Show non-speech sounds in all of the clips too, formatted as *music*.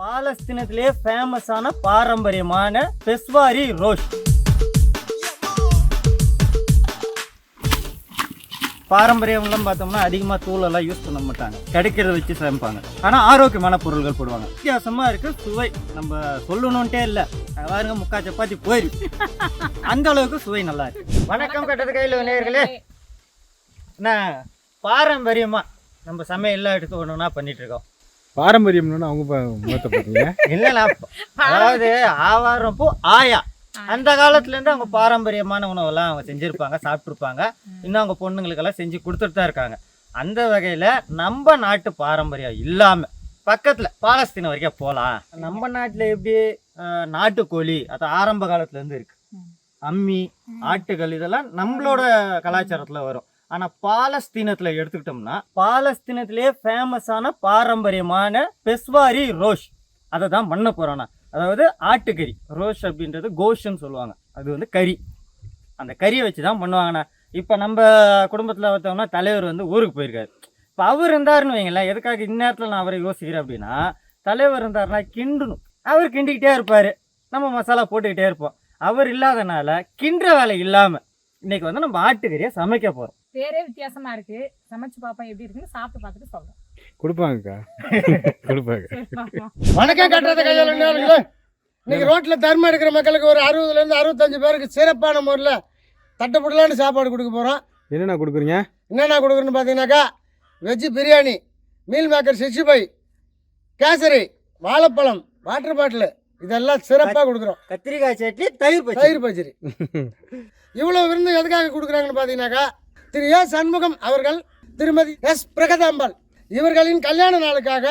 பாலஸ்தீனத்திலே ஃபேமஸான பாரம்பரியமான பெஸ்வாரி ரோஷ் பாரம்பரியம்லாம் பார்த்தோம்னா அதிகமாக தூளெல்லாம் யூஸ் பண்ண மாட்டாங்க. கிடைக்கிறத வச்சு சமைப்பாங்க. ஆனால் ஆரோக்கியமான பொருள்கள் போடுவாங்க. வித்தியாசமாக இருக்கு சுவை நம்ம சொல்லணுன்ட்டே இல்லை. பாருங்க முக்கா சப்பாத்தி போயிருக்கு அந்த அளவுக்கு சுவை நல்லா இருக்கு. வணக்கம் கட்டது கையில் நேர்களே. என்ன பாரம்பரியமாக நம்ம சமையல்லாம் எடுத்து ஒன்றுனா பண்ணிட்டு இருக்கோம். பாரம்பரியம்னு அவங்க முகத்தை பார்த்தீங்க இல்லைண்ணா அதாவது ஆவாரம் பூ ஆயா. அந்த காலத்துல இருந்து அவங்க பாரம்பரியமான உணவெல்லாம் அவங்க செஞ்சிருப்பாங்க சாப்பிட்ருப்பாங்க இன்னும் அவங்க பொண்ணுங்களுக்கெல்லாம் செஞ்சு கொடுத்துட்டு தான் இருக்காங்க. அந்த வகையில நம்ம நாட்டு பாரம்பரியம் இல்லாம பக்கத்துல பாலஸ்தீனம் வரைக்கும் போகலாம். நம்ம நாட்டுல எப்படி நாட்டுக்கோழி அது ஆரம்ப காலத்துல இருந்து இருக்கு அம்மி ஆட்டுகள் இதெல்லாம் நம்மளோட கலாச்சாரத்துல வரும். ஆனா பாலஸ்தீனத்துல எடுத்துக்கிட்டோம்னா பாலஸ்தீனத்திலே ஃபேமஸான பாரம்பரியமான பெஸ்வாரி ரோஷ். அதை தான் பண்ண போறோம் அதாவது ஆட்டுக்கறி. ரோஷ் அப்படின்றது கோஷ்ன்னு சொல்லுவாங்க. அது வந்து கறி. அந்த கறியை வச்சு தான் பண்ணுவாங்கண்ணா. இப்போ நம்ம குடும்பத்தில் பார்த்தோம்னா தலைவர் வந்து ஊருக்கு போயிருக்காரு. இப்போ அவர் இருந்தாருன்னு வைங்களேன் எதுக்காக இந்நேரத்தில் நான் அவரை யோசிக்கிறேன் அப்படின்னா தலைவர் இருந்தாருன்னா கிண்டணும். அவர் கிண்டிக்கிட்டே இருப்பார். நம்ம மசாலா போட்டுக்கிட்டே இருப்போம். அவர் இல்லாதனால கிண்டுற வேலை இல்லாமல் இன்றைக்கி வந்து நம்ம ஆட்டுக்கறியை சமைக்க போகிறோம் பேரே வித்தியாசமா இருக்கு. சமைச்சு பாப்போம் எப்படி இருக்குன்னு சாப்பிட்டு பார்த்துட்டு சொல்றோம். கொடுப்பாங்கக்கா. கொடுப்பாங்க. பார்ப்போம். வணக்கம் கட்டுறது கையால் இன்னைக்கு ரோட்டில் தர்மம் எடுக்கிற மக்களுக்கு ஒரு அறுபதுலேருந்து அறுபத்தஞ்சு பேருக்கு சிறப்பான முறையில் தட்டுப்படலான்னு சாப்பாடு கொடுக்க போகிறோம் என்னென்ன கொடுக்குறீங்க? என்னென்ன கொடுக்குறேன்னு பார்த்தீங்கன்னாக்கா veg biryani meal maker sixty five kesari வாழைப்பழம் வாட்டர் பாட்டில் இதெல்லாம் சிறப்பாக கொடுக்குறோம். கத்திரிக்காய் சட்னி தயிர் தயிர் பச்சரி இவ்வளோ விருந்து எதுக்காக கொடுக்குறாங்கன்னு பார்த்தீங்கன்னாக்கா திரு ஏ சண்முகம் அவர்கள் திருமதி எஸ் பிரகதாம்பாள் இவர்களின் கல்யாண நாளுக்காக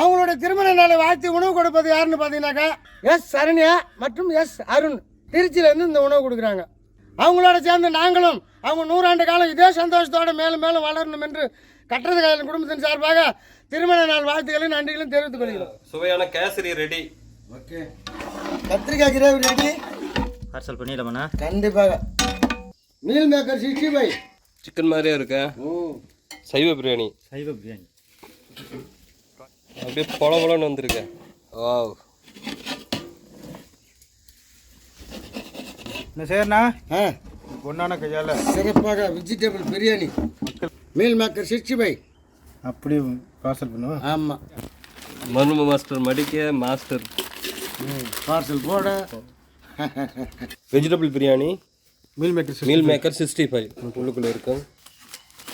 அவங்களுடைய திருமண நாளை வாழ்த்து உணவு கொடுப்பது யாருன்னு பார்த்தீங்கன்னாக்கா எஸ் சரண்யா மற்றும் எஸ் அருண். திருச்சியிலேருந்து இந்த உணவு கொடுக்குறாங்க. அவங்களோட சேர்ந்து நாங்களும் அவங்க நூறாண்டு காலம் இதே சந்தோஷத்தோட மேலும் மேலும் வளரணும் என்று கட்டுறது கையில் குடும்பத்தின் சார்பாக திருமண நாள் வாழ்த்துக்களையும் நன்றிகளும் தெரிவித்துக் கொள்கிறோம். சுவையான கேசரி ரெடி ஓகே. கத்திரிக்காய் கிரேவி ரெடி பார்சல் பண்ணிடலாமண்ணா? கண்டிப்பாக. Meal maker sixty five. Chicken மாதிரியே இருக்கு? சைவ பிரியாணி. சைவ பிரியாணி. அப்படியே பொல பொலன்னு வந்திருக்கு. வாவ். என்ன சரிண்ணா ஆ. பொண்ணான கையால் சிறப்பாக vegetable biryani. Meal maker sixty five. அப்படி பார்சல் பண்ணுவோம் ஆமாம் மர்ம மாஸ்டர் மடிக்க மாஸ்டர். பார்சல் போட. Vegetable biryani. Meal maker meal maker sixty five உள்ளுக்குள்ளே இருக்கு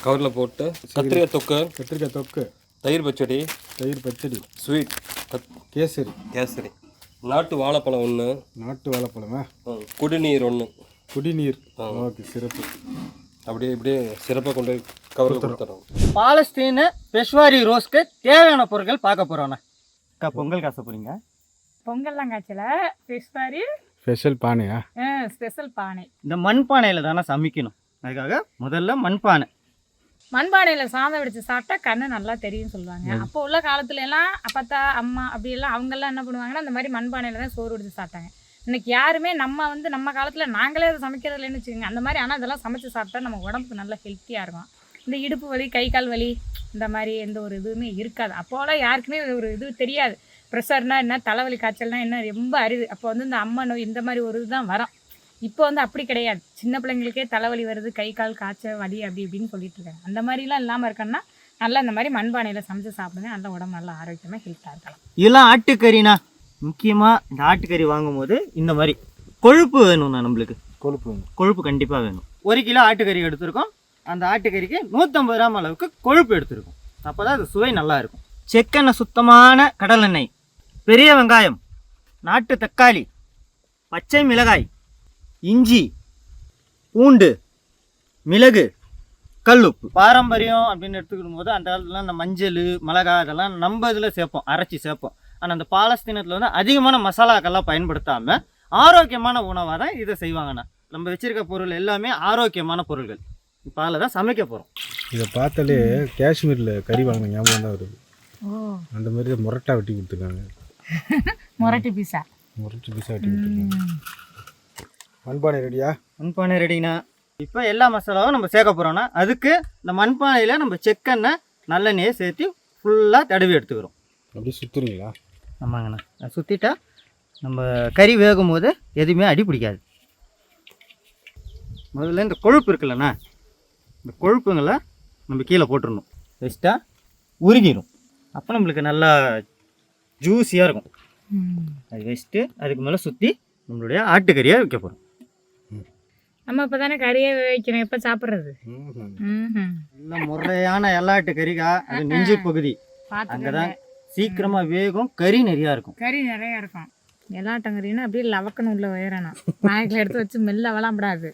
கவரில் போட்டு கத்திரிக்காய் தொக்கு. கத்திரிக்காய் தொக்கு. தயிர் பச்சடி. தயிர் பச்சடி. ஸ்வீட். கத் கேசரி. கேசரி. நாட்டு வாழைப்பழம் ஒன்று நாட்டு வாழைப்பழமா? குடிநீர் ஒன்று குடிநீர். ஓகே சிறப்பு. அப்படியே இப்படியே சிறப்பாக கொண்டு போய் கவரில் கொடுத்துறோம். பாலஸ்தீன பெஷ்வாரி ரோஸ்க்கு தேவையான பொருட்கள் பார்க்க போகிறோண்ணா அக்கா பொங்கல் காசை போகிறீங்க பொங்கல்லாம் காய்ச்சல. ஃபிஷ் மாதிரி ஸ்பெஷல் பானையா ஸ்பெஷல் பானை. இந்த மண்பானையில் தானே சமைக்கணும். அதுக்காக முதல்ல மண்பானை மண்பானையில சாதம் வடிச்சு சாப்பிட்டா கண்ணு நல்லா தெரியும் சொல்லுவாங்க. அப்போ உள்ள காலத்துல எல்லாம் அப்பத்தா அம்மா அப்படி எல்லாம் அவங்க எல்லாம் என்ன பண்ணுவாங்கன்னா அந்த மாதிரி மண்பானையில தான் சோறு வடிச்சு சாப்பிட்டாங்க. இன்னைக்கு யாருமே நம்ம வந்து நம்ம காலத்துல நாங்களே அதை சமைக்கிறது இல்லைன்னு வச்சுக்கோங்க. அந்த மாதிரி ஆனால் இதெல்லாம் சமைச்சு சாப்பிட்டா நம்ம உடம்புக்கு நல்லா ஹெல்த்தியாக இருக்கும். இந்த இடுப்பு வலி கை கால் வலி இந்த மாதிரி எந்த ஒரு இதுவுமே இருக்காது. அப்போலாம் யாருக்குமே ஒரு இது தெரியாது. ப்ரெஷர்னா என்ன தலைவலி காய்ச்சல்னா என்ன ரொம்ப அரிது. அப்போ வந்து இந்த அம்மா நோய் இந்த மாதிரி ஒரு இதுதான் வரும். இப்போ வந்து அப்படி கிடையாது. சின்ன பிள்ளைங்களுக்கே தலைவலி வருது கை கால் காய்ச்சல் வலி அப்படி இப்படின்னு சொல்லிட்டு இருக்காங்க. அந்த மாதிரிலாம் இல்லாமல் இருக்கணும்னா நல்லா இந்த மாதிரி மண்பானையில் சமைச்சு சாப்பிடுங்க. நல்ல உடம்பு நல்லா ஆரோக்கியமாக ஹெல்த்தாக இருக்கலாம். இதெல்லாம் ஆட்டுக்கறிண்ணா முக்கியமாக இந்த ஆட்டுக்கறி வாங்கும்போது இந்த மாதிரி கொழுப்பு வேணும்ண்ணா நம்மளுக்கு. கொழுப்பு வேணும். கொழுப்பு கண்டிப்பாக வேணும். ஒரு கிலோ ஆட்டுக்கறி எடுத்திருக்கோம். அந்த ஆட்டுக்கறிக்கு நூற்றம்பது கிராம் அளவுக்கு கொழுப்பு எடுத்திருக்கோம். அப்போ தான் அது சுவை நல்லா இருக்கும். செக்கெண்ணெய் சுத்தமான கடலெண்ணெய். பெரிய வெங்காயம் நாட்டு தக்காளி பச்சை மிளகாய் இஞ்சி பூண்டு மிளகு கல்லுப்பு. பாரம்பரியம் அப்படின்னு எடுத்துக்கிடும் போது அந்த காலத்துல அந்த மஞ்சள் மிளகாய் அதெல்லாம் நம்ம இதில் சேர்ப்போம் அரைச்சி சேர்ப்போம். ஆனால் அந்த பாலஸ்தீனத்தில் வந்து அதிகமான மசாலாக்கள்லாம் பயன்படுத்தாமல் ஆரோக்கியமான உணவாக தான் இதை செய்வாங்கண்ணா. நம்ம வச்சிருக்க பொருள் எல்லாமே ஆரோக்கியமான பொருள்கள். இப்போ அதில் தான் சமைக்க போகிறோம் இதை பார்த்தாலே காஷ்மீரில் கறி வாங்கின ஞாபகம் தான் வருது. ஓ. அந்த மாதிரி முரட்டா வெட்டி கொடுத்துருக்காங்க. மொரட்டி *laughs* பீஸா முரட்டு பீஸா மண்பானை ரெடியா மண்பானை ரெடினா இப்போ எல்லா மசாலாவும் நம்ம சேர்க்க போகிறோம்னா அதுக்கு இந்த மண்பானையில் நம்ம செக்கெண்ணெய் நல்லெண்ணெயை சேர்த்து ஃபுல்லாக தடவி எடுத்துக்கிறோம். அப்படியே சுற்றுறீங்களா ஆமாங்கண்ணா. அது சுற்றிட்டா நம்ம கறி வேகும் போது எதுவுமே அடி பிடிக்காது. முதல்ல இந்த கொழுப்பு இருக்குல்லண்ணா. இந்த கொழுப்புங்களை நம்ம கீழே போட்டுடணும் வச்சுட்டா உருகிடும் அப்போ நம்மளுக்கு நல்லா ஜூஸியாக இருக்கும். அது வச்சுட்டு அதுக்கு மேலே சுற்றி நம்மளுடைய ஆட்டுக்கறியை வைக்க போகிறோம் நம்ம இப்போ தானே கறியே வைக்கிறோம் எப்போ சாப்பிட்றது? ம் நல்ல முறையான எல்லாட்டு கறிக்கா அது நெஞ்சு பகுதி. அங்கே தான் சீக்கிரமாக வேகும். கறி நிறையா இருக்கும். கறி நிறையா இருக்கும். எல்லாட்டங்கறின்னா அப்படியே லவக்கணும் உள்ள உயரணும் நாய்க்கில் எடுத்து வச்சு மெல்ல விளாம்படாது.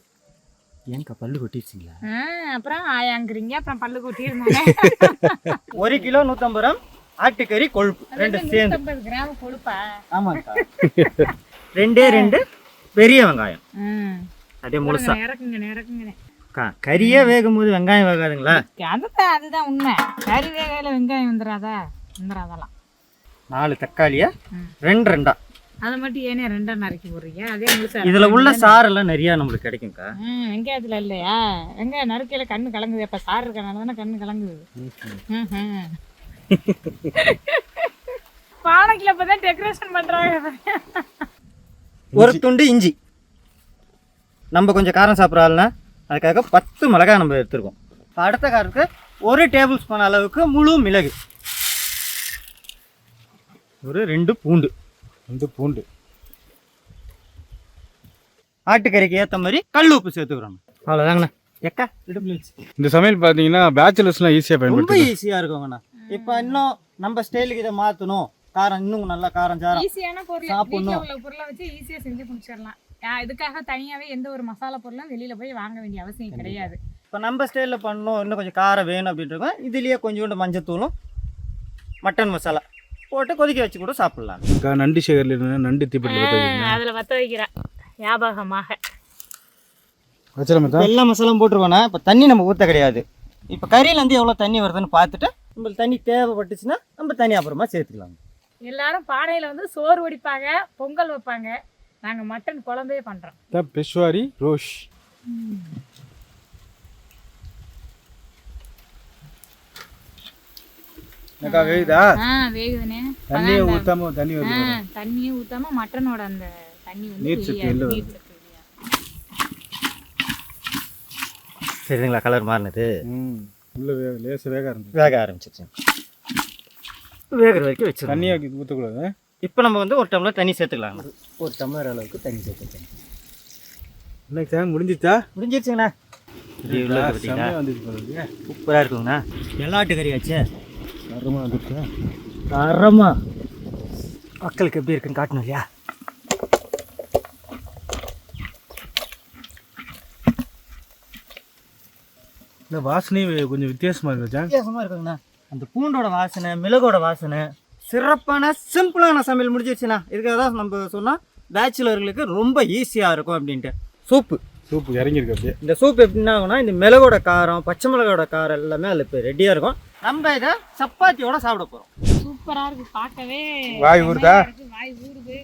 ஏன்க்கா பல்லு கொட்டிடுச்சிங்களா ஆ, அப்புறம் ஆயாங்கிறீங்க. அப்புறம் பல்லு கொட்டியிருந்தாங்க ஒரு கிலோ நூற்றம்பது கிராம் ஆட்டுக்கறி கொழுப்பு. ரெண்டு சேர்ந்து. கிராம் கொழுப்பா? *laughs* ரெண்டே ரெண்டு பெரிய வெங்காயம். ம் அதே முழுசா. இறக்குங்க இறக்குங்க அக்கா கறியே வேகும் போது வெங்காயம் வேகாதுங்களா? அதுதான் அதுதான் உண்மை. கறி வேகையில் வெங்காயம் வந்துடாதா வந்துடாதெல்லாம் நாலு தக்காளியை ரெண்டு ரெண்டா. அதை மட்டும் ஏனே ரெண்டா நறுக்கி போடுறீங்க? அதே முழுசா இதுல உள்ள சாரெல்லாம் நிறைய நம்மளுக்கு கிடைக்கும்க்கா. ம் வெங்காயத்தில் இல்லையா? வெங்காயம் நறுக்கையில் கண்ணு கலங்குது. இப்போ சாறு இருக்கனால தானே கண்ணு கலங்குது. ம்ஹும். பானைக்கில் இப்போ தான் டெக்கரேஷன் பண்ணுறாங்க ஒரு துண்டு இஞ்சி. நம்ம கொஞ்சம் காரம் சாப்பிட்ற ஆளுனா அதுக்காக பத்து மிளகாய் நம்ம எடுத்துருக்கோம். அடுத்த காரத்துக்கு ஒரு டேபிள் ஸ்பூன் அளவுக்கு முழு மிளகு. ஒரு ரெண்டு பூண்டு. வந்து பூண்டு. ஆட்டுக்கறிக்கு ஏற்ற மாதிரி கல் உப்பு சேர்த்துக்கிறோம். அவ்வளோதாங்கண்ணா எக்கா இந்த சமையல் பார்த்தீங்கன்னா பேச்சுலர்ஸ்லாம் ஈஸியாக ரொம்ப பயன்படுத்தி ஈஸியாக இருக்குங்கண்ணா. இப்போ இன்னும் நம்ம ஸ்டைலுக்கு இதை மாற்றணும் காரம் இன்னும் நல்லா காரம் சாரம் ஈஸியான பொருள். சாப்பிடணும். உள்ள பொருளை வச்சு ஈஸியாக செஞ்சு முடிச்சிடலாம். இதுக்காக தனியாகவே எந்த ஒரு மசாலா பொருளும் வெளியில் போய் வாங்க வேண்டிய அவசியம் கிடையாது. இப்போ நம்ம ஸ்டைலில் பண்ணணும். இன்னும் கொஞ்சம் காரம் வேணும் அப்படின்றவங்க இதுலேயே கொஞ்சோண்டு மஞ்சத்தூளும் மட்டன் மசாலா போட்டு கொதிக்க வச்சு கூட சாப்பிட்லாம். அக்கா நண்டு சேகரில் நண்டு தீப்பெட்டி பற்ற வைக்கிறேன் அதில் வத்த வைக்கிறா ஞாபகமாக வச்சிடமா தான் எல்லா மசாலாவும் போட்டுருவோண்ணா இப்போ தண்ணி நம்ம ஊற்ற கிடையாது. இப்போ கறியிலேருந்து எவ்வளோ தண்ணி வருதுன்னு பார்த்துட்டு நம்மளுக்கு தண்ணி தேவைப்பட்டுச்சுன்னா நம்ம தண்ணி அப்புறமா சேர்த்துக்கலாம் எல்லாரும் பானையில் வந்து சோறு வடிப்பாங்க பொங்கல் வைப்பாங்க. நாங்கள் மட்டன் குழம்பே பண்ணுறோம் தான் பெஷ்வாரி ரோஷ் அக்கா வேகுதா? ஆ வேகுதுனே தண்ணியை ஊத்தாம தண்ணி ஆ வருது தண்ணியே ஊற்றாம மட்டனோட அந்த தண்ணி வந்து நீர் சத்து வெளில. சரிங்களா கலர் மாறினது. ம். உள்ள வேக லேசாக வேக ஆரம்பிச்சு வேக ஆரம்பிச்சிச்சு வேகிற வரைக்கும் வச்சிருக்கோம் தண்ணியை ஊற்றக்கூடாது இப்போ நம்ம வந்து ஒரு டம்ளர் தண்ணி சேர்த்துக்கலாம். ஒரு டம்ளர் அளவுக்கு தண்ணி சேர்த்துக்கலாம். இல்லை சார் முடிஞ்சிச்சா? முடிஞ்சிருச்சுங்கண்ணா. சூப்பராக இருக்குங்கண்ணா. வெள்ளாட்டு கறி ஆச்சே. தரமாக வந்துருச்சா தரமா. மக்களுக்கு எப்படி இருக்குன்னு காட்டணும் இல்லையா? இந்த வாசனையே கொஞ்சம் வித்தியாசமாக இருக்குச்சா வித்தியாசமாக இருக்குங்கண்ணா. அந்த பூண்டோட வாசனை மிளகோட வாசனை சிறப்பான சிம்பிளான சமையல் முடிஞ்சிருச்சுண்ணா. இதுக்காக தான் நம்ம சொன்னால் பேச்சுலர்களுக்கு ரொம்ப ஈஸியாக இருக்கும் அப்படின்ட்டு. சூப்பு. சூப்பு இறங்கியிருக்கு அப்படியே. இந்த சூப் எப்படின்னா ஆகும்னா இந்த மிளகோட காரம் பச்சை மிளகோட காரம் எல்லாமே அதில் இப்போ ரெடியாக இருக்கும். நம்ம இதை சப்பாத்தியோட சாப்பிட போகிறோம் சூப்பரா இருக்கு பார்க்கவே வாய் ஊறுதா? வாய் ஊறுது.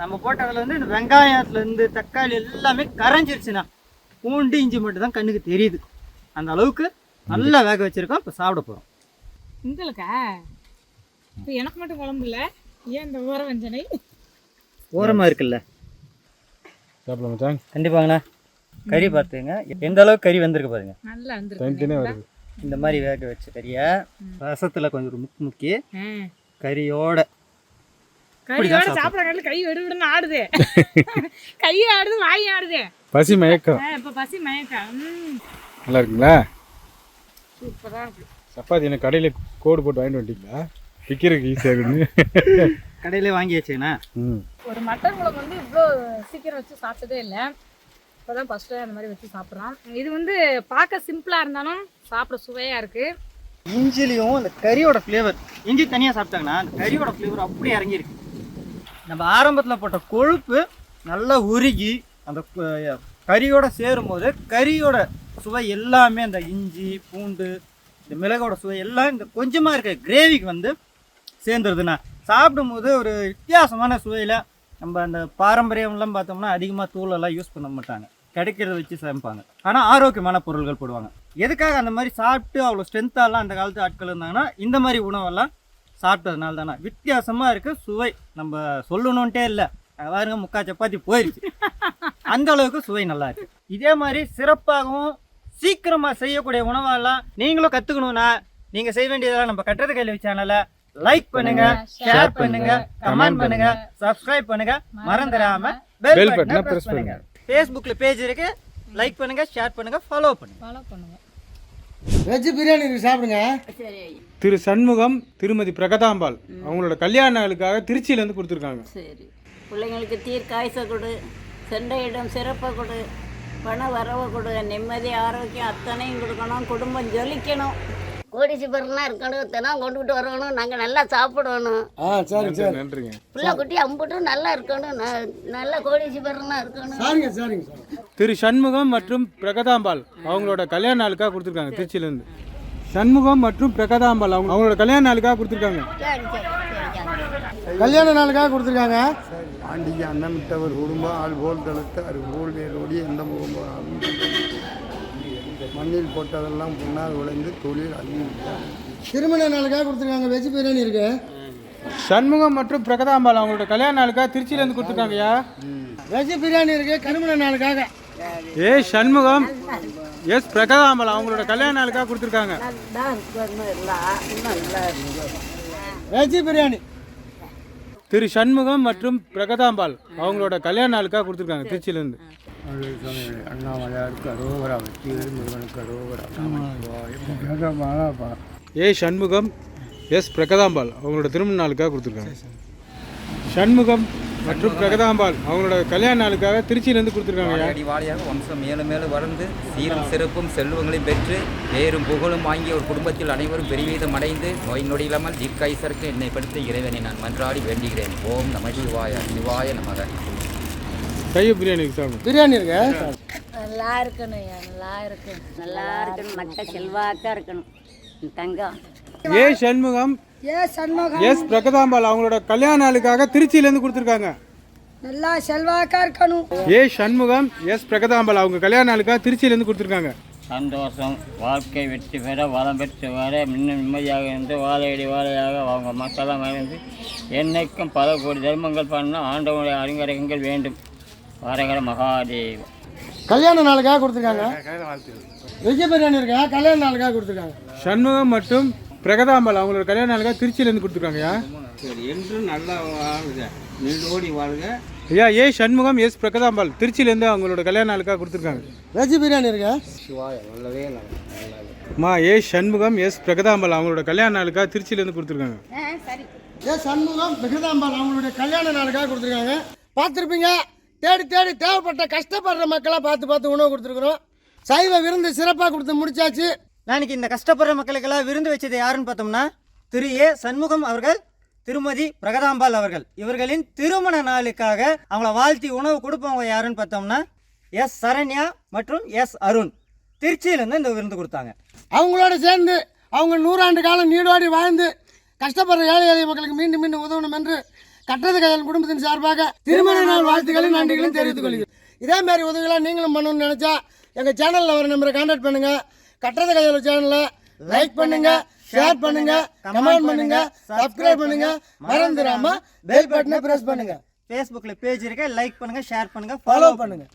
நம்ம போட்டதில் வந்து இந்த வெங்காயத்துலேருந்து தக்காளி எல்லாமே கரைஞ்சிருச்சுண்ணா. பூண்டு இஞ்சி மட்டும் தான் கண்ணுக்கு தெரியுது. அந்த அளவுக்கு நல்லா வேக வச்சுருக்கோம். இப்போ சாப்பிட போகிறோம் உங்களுக்கா இப்போ எனக்கு மட்டும் குழம்பு இல்லை. ஏன் இந்த ஊற வஞ்சனை? ஓரமாக இருக்குல்ல. சாப்பிடலாமா கண்டிப்பாங்கண்ணா. கறி பார்த்துங்க எந்த அளவுக்கு கறி வந்திருக்கு பாருங்க. நல்லா வருது. இந்த மாதிரி வேக வச்ச கறியை ரசத்தில் கொஞ்சம் முக்கி முக்கி. கறியோட கறியோட சாப்பிட்றாங்க கை விடு விடுன்னு ஆடுது. *laughs* கை ஆடுது வாய் ஆடுது. பசி மயக்கம். இப்ப பசி மயக்கம். ம். நல்லா இருக்குங்களா சூப்பரா இருக்கு. சப்பாத்தி என்ன கடையில் கோடு போட்டு வாங்கிட்டு வந்துட்டீங்களா? விற்கிறதுக்கு ஈஸியாக இருக்குன்னு. கடையிலே வாங்கி வச்சுங்கண்ணா ம். ஒரு மட்டன் குழம்பு வந்து இவ்வளோ சீக்கிரம் வச்சு சாப்பிட்டதே இல்லை. இப்போ தான் ஃபஸ்ட்டு அந்த மாதிரி வச்சு சாப்பிட்றோம். இது வந்து பார்க்க சிம்பிளாக இருந்தாலும் சாப்பிட சுவையாக இருக்குது இஞ்சிலையும் அந்த கறியோட ஃப்ளேவர் இஞ்சி தனியாக சாப்பிட்டாங்கன்னா அந்த கறியோட ஃப்ளேவர் அப்படியே இறங்கியிருக்கு. நம்ம ஆரம்பத்தில் போட்ட கொழுப்பு நல்லா உருகி அந்த கறியோட சேரும்போது கறியோட சுவை எல்லாமே அந்த இஞ்சி பூண்டு இந்த மிளகோட சுவை எல்லாம் இந்த கொஞ்சமாக இருக்க கிரேவிக்கு வந்து சேர்ந்துருதுண்ணா சாப்பிடும்போது ஒரு வித்தியாசமான சுவையில் நம்ம அந்த பாரம்பரியம்லாம் பார்த்தோம்னா அதிகமாக தூளெல்லாம் யூஸ் பண்ண மாட்டாங்க. கிடைக்கிறத வச்சு சமைப்பாங்க. ஆனால் ஆரோக்கியமான பொருள்கள் போடுவாங்க. எதுக்காக அந்த மாதிரி சாப்பிட்டு அவ்வளோ ஸ்ட்ரென்த்தாலாம் அந்த காலத்து ஆட்கள் இருந்தாங்கன்னா இந்த மாதிரி உணவெல்லாம் சாப்பிட்டதுனால தானே. வித்தியாசமாக இருக்குது சுவை நம்ம சொல்லணுன்ட்டே இல்லை. பாருங்க முக்கா சப்பாத்தி போயிருச்சு. அந்த அளவுக்கு சுவை நல்லா இருக்கு. இதே மாதிரி சிறப்பாகவும் சீக்கிரமா செய்யக்கூடிய உணவெல்லாம் நீங்களும் கத்துக்கணும்னா நீங்க செய்ய வேண்டியதெல்லாம் நம்ம கட்டுறது கையில் சேனலை லைக் பண்ணுங்க ஷேர் பண்ணுங்க கமெண்ட் பண்ணுங்க சப்ஸ்கிரைப் பண்ணுங்க. மறந்துடாம பெல் பட்டனை பிரஸ் பண்ணுங்க. ஃபேஸ்புக்ல பேஜ் இருக்கு. லைக் பண்ணுங்க ஷேர் பண்ணுங்க ஃபாலோ பண்ணுங்க. ஃபாலோ பண்ணுங்க. வெஜ் பிரியாணி இருக்கு சாப்பிடுங்க. திரு சண்முகம் திருமதி பிரகதாம்பாள். அவங்களோட கல்யாண நாளுக்காக திருச்சியிலேருந்து கொடுத்துருக்காங்க. சரி. பிள்ளைங்களுக்கு தீர்க்காயசை கொடு செண்டையிடம் சிறப்பை கொடு. பண வரவை கொடு நிம்மதி ஆரோக்கியம் அத்தனையும் கொடுக்கணும் குடும்பம் ஜொலிக்கணும். கோடீஸ்வரனா இருக்கணும் தினம் கொண்டுகிட்டு வரணும் நாங்கள் நல்லா சாப்பிடணும். ஆ சரி சரி. நன்றிங்க. பிள்ளை குட்டி அம்புட்டும் நல்லா இருக்கணும் ந- நல்ல கோடீஸ்வரனா இருக்கணும். சரிங்க சரிங்க சார். திரு சண்முகம் மற்றும் பிரகதாம்பாள் அவங்களோட கல்யாண நாளுக்காக கொடுத்துருக்காங்க திருச்சியிலேருந்து. சண்முகம் மற்றும் பிரகதாம்பாள் அவங்க அவங்களோட கல்யாண நாளுக்காக கொடுத்துருக்காங்க. சரி. கல்யாண நாளுக்காக கொடுத்துருக்காங்க. ஆண்டிக்கு அன்னமிட்டவர் குடும்பம் ஆள் போல் தளர்த்து அது போல் வேரோடி எந்த முகம் போனாலும் மண்ணில் போட்டதெல்லாம் புண்ணாக விளைந்து தொழில் அழிவிட்டார் திருமண நாளுக்காக கொடுத்துருக்காங்க. வெஜ் பிரியாணி இருக்கு. சண்முகம் மற்றும் பிரகதாம்பாள் அவங்களோட கல்யாண நாளுக்காக திருச்சியிலேருந்து கொடுத்துருக்காங்கய்யா வெஜ் பிரியாணி இருக்கு. திருமண நாளுக்காக. ஏ சண்முகம். எஸ் பிரகதாம்பாள் அவங்களோட கல்யாண நாளுக்காக கொடுத்துருக்காங்க. வெஜ் பிரியாணி. திரு சண்முகம் மற்றும் பிரகதாம்பாள் அவங்களோட கல்யாண நாளுக்காக கொடுத்துருக்காங்க திருச்சியிலேருந்து. அண்ணாமலையாருக்கு அரோகரா வெற்றி முருகனுக்கு அரோகரா ஏ சண்முகம் எஸ் பிரகதாம்பாள் அவங்களோட திருமண நாளுக்காக கொடுத்துருக்காங்க. சண்முகம் மற்றும் பிரகதாம்பாள் அவங்களோட கல்யாண நாளுக்காக திருச்சியிலேருந்து கொடுத்துருக்காங்க அடி வாழையாக வம்சம் மேலும் மேலும் வளர்ந்து சீரும் சிறப்பும் செல்வங்களையும் பெற்று பேரும் புகழும் வாங்கிய ஒரு குடும்பத்தில் அனைவரும் பெருவீதம் அடைந்து நோய் நொடி இல்லாமல் தீர்க்காயுசருக்கு என்னை படுத்த இறைவனை நான் மன்றாடி வேண்டுகிறேன். ஓம் நம சிவாய சிவாய நமக. கையை பிரியாணி சாப்பிடும் பிரியாணி இருக்கு? நல்லா இருக்கணும் நல்லா இருக்கணும். நல்லா இருக்கணும். மக்கள் செல்வாக்கா இருக்கணும். தங்கம். ஏ சண்முகம் எஸ் பிரகதாம்பாள் அவங்களோட கல்யாண நாளுக்காக திருச்சியிலேருந்து கொடுத்துருக்காங்க. நல்லா செல்வாக்கா இருக்கணும். ஏ சண்முகம் எஸ் பிரகதாம்பாள் அவங்க கல்யாண நாளுக்காக திருச்சியிலேருந்து கொடுத்துருக்காங்க. சந்தோஷம் வாழ்க்கை வெற்றி பெற வளம் பெற்று வர இன்னும் நிம்மதியாக இருந்து வாழையடி வாழையாக அவங்க மக்களாக இருந்து என்னைக்கும் பல கோடி தர்மங்கள் பண்ண ஆண்டவனுடைய அருங்கரகங்கள் வேண்டும். வரகர மகாதேவ் கல்யாண நாளுக்காக கொடுத்துருக்காங்க. வெஜ் பிரியாணி இருக்கா? கல்யாண நாளுக்காக கொடுத்துருக்காங்க. சண்முகம் மற்றும் பிரகதாம்பாள் அவங்களோட கல்யாண நாளுக்காக திருச்சியிலேருந்து கொடுத்துருக்காங்கய்யா. என்று நல்லா வாழ்க நீடோடி வாழ்க. ஐயா ஏ சண்முகம் எஸ் பிரகதாம்பாள் திருச்சியிலேருந்து அவங்களோட கல்யாண நாளுக்காக கொடுத்துருக்காங்க. வெஜ் பிரியாணி இருக்கு? மா ஏ சண்முகம் எஸ் பிரகதாம்பாள் அவங்களோட கல்யாண நாளுக்காக திருச்சியிலேருந்து கொடுத்துருக்காங்க. ஏ சண்முகம் மிகுதாம்பாள் அவங்களுடைய கல்யாண நாளுக்காக கொடுத்துருக்காங்க. பார்த்துருப்பீங்க? தேடி தேடி தேவைப்பட்ட கஷ்டப்படுற மக்களாக பார்த்து பார்த்து உணவு கொடுத்துருக்குறோம். சைவ விருந்து சிறப்பாக கொடுத்து முடிச்சாச்சு. நாளைக்கு இந்த கஷ்டப்படுற மக்களுக்கெல்லாம் விருந்து வச்சது யாருன்னு பார்த்தோம்னா திரு. ஏ. சண்முகம் அவர்கள் திருமதி பிரகதாம்பாள் அவர்கள். இவர்களின் திருமண நாளுக்காக அவங்கள வாழ்த்தி உணவு கொடுப்பவங்க யாருன்னு பார்த்தோம்னா எஸ். சரண்யா மற்றும் எஸ். அருண். திருச்சியிலேருந்து இந்த விருந்து கொடுத்தாங்க. அவங்களோட சேர்ந்து அவங்க நூறாண்டு காலம் நீடோடி வாழ்ந்து கஷ்டப்படுற ஏழை எளிய மக்களுக்கு மீண்டும் மீண்டும் உதவணும் என்று கட்டது கையால் குடும்பத்தின் சார்பாக திருமண நாள் வாழ்த்துக்களையும் நன்றிகளையும் தெரிவித்துக் கொள்கிறேன். இதே மாதிரி உதவிகளாக நீங்களும் பண்ணணும்னு நினச்சா எங்கள் சேனலில் வர நம்பரை கான்டாக்ட் பண்ணுங்கள் கட்டது கையால் சேனலை லைக் பண்ணுங்க ஷேர் பண்ணுங்க கமெண்ட் பண்ணுங்க சப்ஸ்கிரைப் பண்ணுங்க. மறந்துடாம பெல் பட்டனை பிரஸ் பண்ணுங்க. ஃபேஸ்புக்கில் பேஜ் இருக்கு லைக் பண்ணுங்க ஷேர் பண்ணுங்க ஃபாலோ பண்ணுங்க.